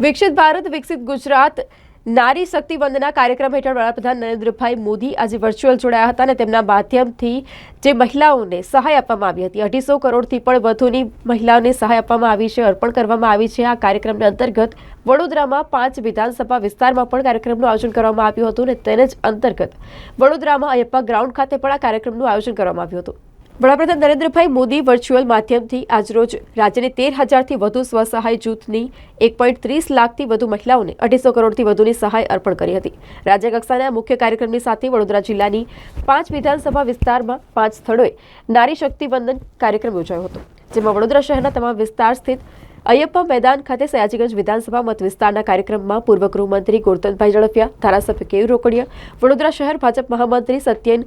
વિકસિત ભારત, વિકસિત ગુજરાત, નારી શક્તિ વંદના કાર્યક્રમ હેઠળ વડાપ્રધાન નરેન્દ્રભાઈ મોદી આજે વર્ચ્યુઅલ જોડાયા હતા અને તેમના માધ્યમથી જે મહિલાઓને સહાય આપવામાં આવી હતી. અઢીસો કરોડથી પણ વધુની મહિલાઓને સહાય આપવામાં આવી છે, અર્પણ કરવામાં આવી છે. આ કાર્યક્રમના અંતર્ગત વડોદરામાં પાંચ વિધાનસભા વિસ્તારમાં પણ કાર્યક્રમનું આયોજન કરવામાં આવ્યું હતું અને તેને જ અંતર્ગત વડોદરામાં અયપ્પા ગ્રાઉન્ડ ખાતે પણ આ કાર્યક્રમનું આયોજન કરવામાં આવ્યું હતું. વડાપ્રધાન નરેન્દ્રભાઈ મોદી વર્ચ્યુઅલ માધ્યમથી આજરોજ રાજ્યની તેર હજારથી વધુ સ્વસહાય જૂથની એક પોઈન્ટ ત્રીસ લાખથી વધુ મહિલાઓને અઢીસો કરોડથી વધુની સહાય અર્પણ કરી હતી. રાજ્યકક્ષાના મુખ્ય કાર્યક્રમની સાથે વડોદરા જિલ્લાની પાંચ વિધાનસભા વિસ્તારમાં પાંચ સ્થળોએ નારી શક્તિ વંદન કાર્યક્રમ યોજાયો હતો, જેમાં વડોદરા શહેરના તમામ વિસ્તાર સ્થિત અયપ્પા મેદાન ખાતે સયાજીગંજ વિધાનસભા મત વિસ્તારના કાર્યક્રમમાં પૂર્વ ગૃહમંત્રી ગોરધનભાઈ ઝડફિયા, ધારાસભ્ય કેયુ રોકડિયા, વડોદરા શહેર ભાજપ મહામંત્રી સત્યેન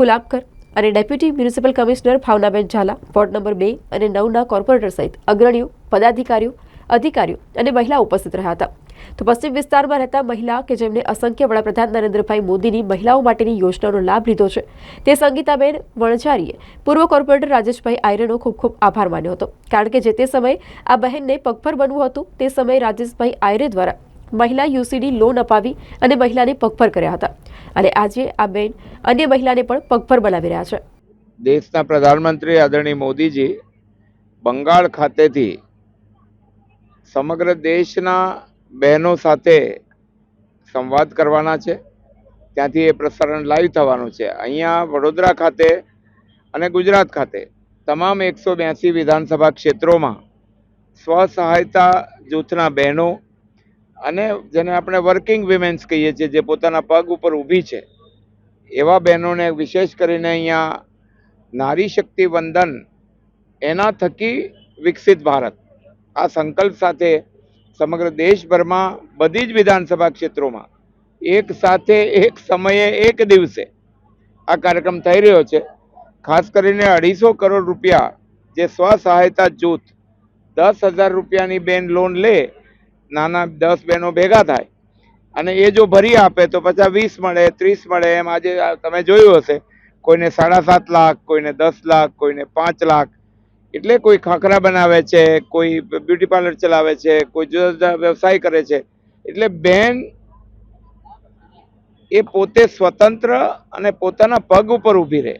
કુલાબકર અને deputy municipal commissioner Bhavnaben Zala, ward number બે અને નવના કોર્પોરેટર સહિત અગ્રણીઓ, પદાધિકારીઓ, અધિકારીઓ અને મહિલા ઉપસ્થિત રહ્યા હતા. તો પશ્ચિમ વિસ્તારમાં રહેતા મહિલા કે જેમણે અસંખ્ય વડાપ્રધાન નરેન્દ્રભાઈ મોદીની મહિલાઓ માટેની યોજનાનો લાભ લીધો છે, તે સંગીતાબેન વણઝારીએ પૂર્વ કોર્પોરેટર રાજેશભાઈ આયરેનો ખૂબ ખૂબ આભાર માન્યો હતો. કારણ કે જે તે સમયે આ બહેનને પગભર બનવું હતું, તે સમયે રાજેશભાઈ આયરે દ્વારા મહિલા યુસીડી લોન અપાવી અને મહિલાને પગભર કર્યા હતા. અને આજે આ બેન અન્ય મહિલાને પણ પગભર બનાવી રહ્યા છે. દેશના પ્રધાનમંત્રી આદરણીય મોદીજી, બંગાળ ખાતેથી સમગ્ર દેશના બહેનો સાથે સંવાદ કરવાના છે. ત્યાંથી એ પ્રસારણ લાઈવ થવાનું છે. અહીંયા વડોદરા ખાતે અને ગુજરાત ખાતે તમામ એકસો બ્યાસી વિધાનસભા ક્ષેત્રોમાં સ્વસહાયતા જૂથના બહેનો અને જેને આપણે વર્કિંગ વિમેન્સ કહીએ છીએ, જે પોતાના પગ ઉપર ઊભી છે, એવા બહેનોને વિશેષ કરીને અહીંયા નારી શક્તિ વંદન એના થકી વિકસિત ભારત. આ સંકલ્પ સાથે સમગ્ર દેશભરમાં બધી જ વિધાનસભા ક્ષેત્રોમાં એક સાથે, એક સમયે, એક દિવસે આ કાર્યક્રમ થઈ રહ્યો છે. ખાસ કરીને અઢીસો કરોડ રૂપિયા જે સ્વસહાયતા જૂથ દસ હજાર રૂપિયાની બેન લોન લે નાના દસ બહેનો ભેગા થાય અને એ જો ભરી આપે તો પછી વીસ મળે, ત્રીસ મળે એમ આજે તમે જોયું હશે. કોઈને સાડા સાત લાખ, કોઈને દસ લાખ, કોઈને પાંચ લાખ. એટલે કોઈ ખાખરા બનાવે છે, કોઈ બ્યુટી પાર્લર ચલાવે છે, કોઈ જુદા જુદા વ્યવસાય કરે છે. એટલે બેન એ પોતે સ્વતંત્ર અને પોતાના પગ ઉપર ઊભી રહે.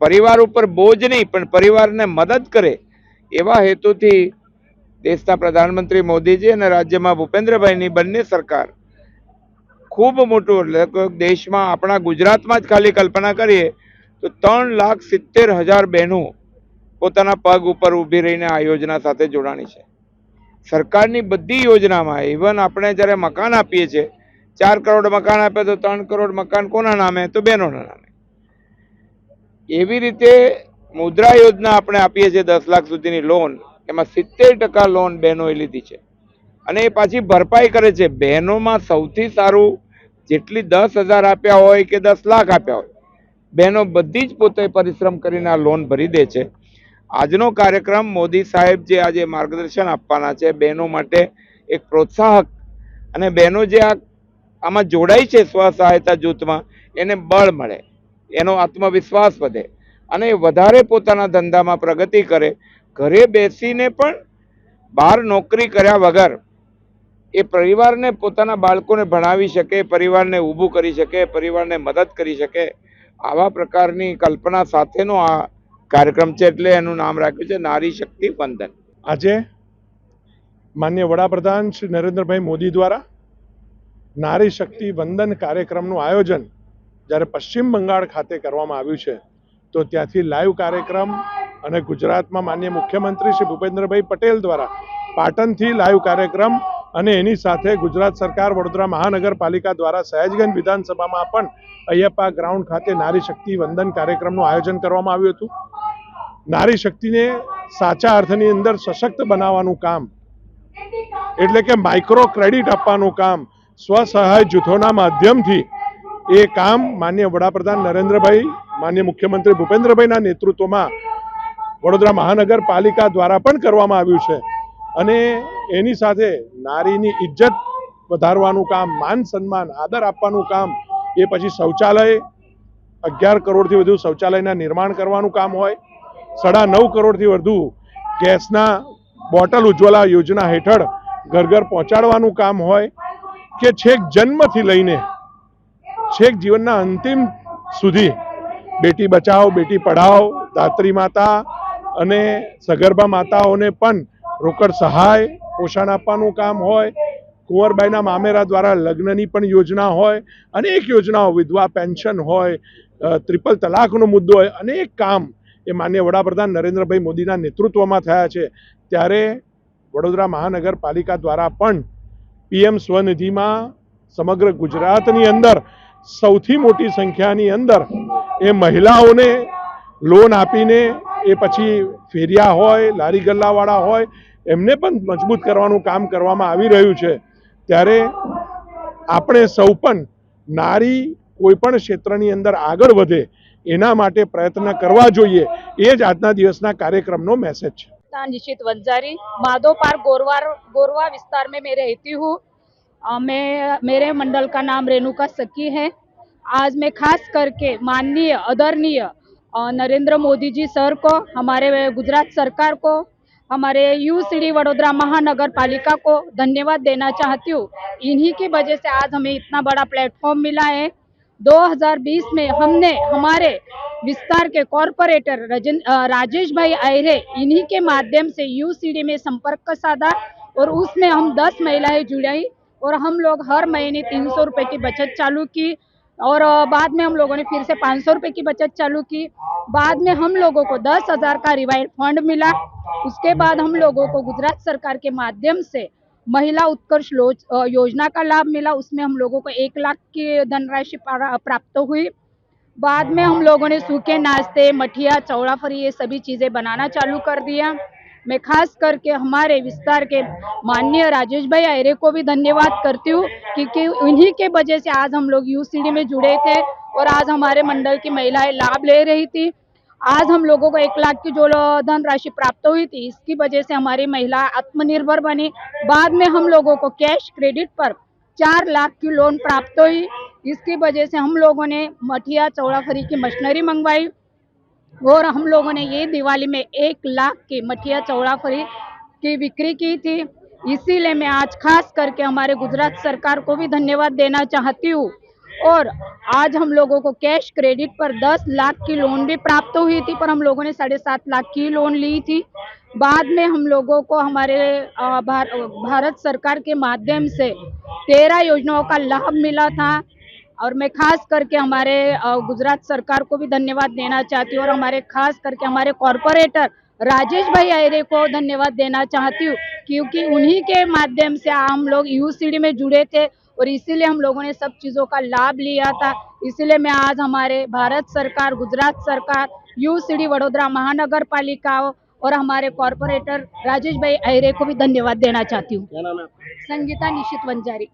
પરિવાર ઉપર બોજ નહીં, પણ પરિવારને મદદ કરે એવા હેતુથી દેશના પ્રધાનમંત્રી મોદીજી અને રાજ્યમાં ભૂપેન્દ્રભાઈની બંને સરકાર ખૂબ મોટું, એટલે દેશમાં આપણા ગુજરાતમાં જ ખાલી કલ્પના કરીએ તો ત્રણ લાખ સિત્તેર હજાર બહેનો પોતાના પગ ઉપર ઊભી રહીને આ યોજના સાથે જોડાણી છે. સરકારની બધી યોજનામાં ઇવન આપણે જ્યારે મકાન આપીએ છીએ, ચાર કરોડ મકાન આપે તો ત્રણ કરોડ મકાન કોના નામે? તો બહેનોના નામે. એવી રીતે મુદ્રા યોજના આપણે આપીએ છીએ દસ લાખ સુધીની લોન. એમાં સિત્તેર ટકા લોન બહેનોએ લીધી છે. અને એ પાછી ભરપાઈ કરે છે. બહેનોમાં સૌથી સારું જેટલી દસ હજાર આપ્યા હોય કે દસ લાખ આપ્યા હોય, બહેનો બધી જ પોતે પરિશ્રમ કરીને આ લોન ભરી દે છે. આજનો કાર્યક્રમ મોદી સાહેબ જે આજે માર્ગદર્શન આપવાના છે, બહેનો માટે એક પ્રોત્સાહક અને બહેનો જે આમાં જોડાઈ છે સ્વસહાયતા જૂથમાં, એને બળ મળે, એનો આત્મવિશ્વાસ વધે અને વધારે પોતાના ધંધામાં પ્રગતિ કરે ઘરે બેસીને પણ બહાર નોકરી કર્યા વગર એ પરિવારને પોતાના બાળકોને ભણાવી શકે, પરિવારને ઊભું કરી શકે, પરિવારને મદદ કરી શકે, આવા પ્રકારની કલ્પના સાથેનો આ કાર્યક્રમ છે એટલે એનું નામ રાખ્યું છે નારી શક્તિ વંદન. આજે માન્ય વડાપ્રધાન શ્રી નરેન્દ્રભાઈ મોદી દ્વારા નારી શક્તિ વંદન કાર્યક્રમનું આયોજન જ્યારે પશ્ચિમ બંગાળ ખાતે કરવામાં આવ્યું છે, તો ત્યાંથી લાઈવ કાર્યક્રમ અને ગુજરાતમાં માન્ય મુખ્યમંત્રી શ્રી ભૂપેન્દ્રભાઈ પટેલ દ્વારા પાટણથી લાઈવ કાર્યક્રમ અને એની સાથે ગુજરાત સરકાર વડોદરા મહાનગરપાલિકા દ્વારા સહેજગંજ વિધાનસભામાં પણ અયપ્પા ગ્રાઉન્ડ ખાતે નારી શક્તિ વંદન કાર્યક્રમનું આયોજન કરવામાં આવ્યું હતું. નારી શક્તિને સાચા અર્થની અંદર સશક્ત બનાવવાનું કામ, એટલે કે માઇક્રો ક્રેડિટ આપવાનું કામ, સ્વસહાય જૂથોના માધ્યમથી એ કામ માન્ય વડાપ્રધાન નરેન્દ્રભાઈ, માન્ય મુખ્યમંત્રી ભૂપેન્દ્રભાઈના નેતૃત્વમાં વડોદરા મહાનગરપાલિકા દ્વારા પણ કરવામાં આવ્યું છે. અને એની સાથે નારીની ઇજ્જત વધારવાનું કામ, માન સન્માન, આદર આપવાનું કામ, એ પછી શૌચાલય, અગિયાર કરોડથી વધુ શૌચાલયના નિર્માણ કરવાનું કામ હોય, સાડા નવ કરોડથી વધુ ગેસના બોટલ ઉજ્જવલા યોજના હેઠળ ઘર ઘર પહોંચાડવાનું કામ હોય, કે છેક જન્મથી લઈને છેક જીવનના અંતિમ સુધી બેટી બચાવો બેટી પઢાઓ, દાત્રી માતા અને સગર્ભા માતાઓને પણ રોકડ સહાય, પોષણ આપવાનું કામ હોય, કુંવરબાઈના મામેરા દ્વારા લગ્નની પણ યોજના હોય, અનેક યોજનાઓ, વિધવા પેન્શન હોય ત્રિપલ તલાકનો મુદ્દો હોય, અનેક કામ એ માન્ય વડાપ્રધાન નરેન્દ્રભાઈ મોદીના નેતૃત્વમાં થયા છે. ત્યારે વડોદરા મહાનગરપાલિકા દ્વારા પણ પીએમ સ્વનિધિમાં સમગ્ર ગુજરાતની અંદર સૌથી મોટી સંખ્યાની અંદર એ મહિલાઓને લોન આપીને એ પછી ફેરિયા હોય લારી ગલ્લાવાળા હોય એમને પણ મજબૂત કરવાનું કામ કરવામાં આવી રહ્યું છે ત્યારે આપણે સૌ પણ નારી કોઈ પણ ક્ષેત્રની અંદર આગળ વધે એના માટે પ્રયત્ન કરવા જોઈએ એ જ આજના દિવસના કાર્યક્રમનો મેસેજ છે था निशित वंजारी माधो पार्क गोरवार गोरवा विस्तार में मैं रहती हूँ अ, मैं मेरे मंडल का नाम रेणुका सखी है आज मैं खास करके माननीय आदरणीय अ, नरेंद्र मोदी जी सर को, हमारे गुजरात सरकार को, हमारे यू सी वडोदरा महानगर पालिका को धन्यवाद देना चाहती हूँ। इन्हीं की वजह से आज हमें इतना बड़ा प्लेटफॉर्म मिला है। 2020 में हमने, हमारे विस्तार के कॉरपोरेटर राजेश भाई आयरे, इन्हीं के माध्यम से यूसीडी में संपर्क साधा और उसमें हम 10 महिलाएँ जुड़ाई और हम लोग हर महीने तीन सौ रुपये की बचत चालू की और बाद में हम लोगों ने फिर से पाँच सौ की बचत चालू की। बाद में हम लोगों को दस हज़ार का रिवाइड फंड मिला। उसके बाद हम लोगों को गुजरात सरकार के माध्यम से महिला उत्कर्ष योजना का लाभ मिला। उसमें हम लोगों को एक लाख की धनराशि प्राप्त हुई। बाद में हम लोगों ने सूखे नाश्ते, मठिया चौड़ाफरी ये सभी चीज़ें बनाना चालू कर दिया। मैं खास करके हमारे विस्तार के माननीय राजेश भाई आयरे को भी धन्यवाद करती हूँ, क्योंकि उन्हीं के वजह से आज हम लोग यूसीडी में जुड़े थे और आज हमारे मंडल की महिलाएँ लाभ ले रही थी। आज हम लोगों को एक लाख की जो धनराशि प्राप्त हुई थी, इसकी वजह से हमारी महिला आत्मनिर्भर बनी। बाद में हम लोगों को कैश क्रेडिट पर चार लाख की लोन प्राप्त हुई। इसकी वजह से हम लोगों ने मठिया चौड़ाफरी की मशीनरी मंगवाई। और हम लोगों ने ये दिवाली में एक लाख की मठिया चौड़ाफरी की बिक्री की थी। इसीलिए मैं आज खास करके हमारे गुजरात सरकार को भी धन्यवाद देना चाहती हूँ। और आज हम लोगों को कैश क्रेडिट पर 10 लाख की लोन भी प्राप्त हुई थी पर हम लोगों ने साढ़े सात लाख की लोन ली थी। बाद में हम लोगों को हमारे भार, भारत सरकार के माध्यम से तेरह योजनाओं का लाभ मिला था। और मैं खास करके हमारे गुजरात सरकार को भी धन्यवाद देना चाहती हूँ और हमारे खास करके हमारे कॉरपोरेटर राजेश भाई आयरे को धन्यवाद देना चाहती हूँ क्योंकि उन्हीं के माध्यम से हम लोग यूसीडी में जुड़े थे और इसीलिए हम लोगों ने सब चीज़ों का लाभ लिया था। इसीलिए मैं आज हमारे भारत सरकार गुजरात सरकार यू यूसीडी वडोदरा महानगर पालिका और हमारे कॉरपोरेटर राजेश भाई आयरे को भी धन्यवाद देना चाहती हूँ। संगीता निशित वंजारी।